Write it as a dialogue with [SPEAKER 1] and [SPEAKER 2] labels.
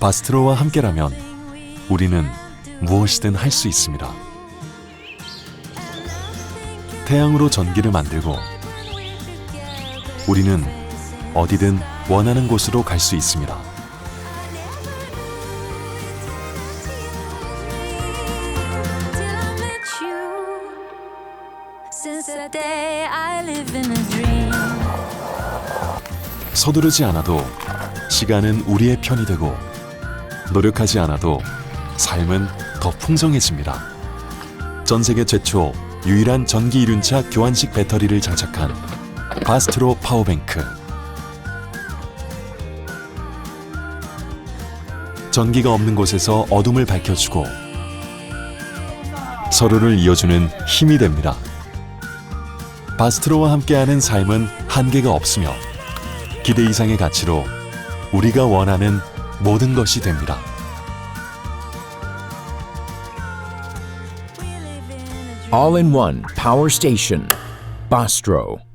[SPEAKER 1] 바스트로와 함께라면 우리는 무엇이든 할 수 있습니다. 태양으로 전기를 만들고 우리는 어디든 원하는 곳으로 갈 수 있습니다. 서두르지 않아도 시간은 우리의 편이 되고 노력하지 않아도 삶은 더 풍성해집니다. 전 세계 최초 유일한 전기 이륜차 교환식 배터리를 장착한 바스트로 파워뱅크. 전기가 없는 곳에서 어둠을 밝혀주고 서로를 이어주는 힘이 됩니다. 바스트로와 함께하는 삶은 한계가 없으며 기대 이상의 가치로 우리가 원하는 모든 것이 됩니다.
[SPEAKER 2] All in one power station. Bostro.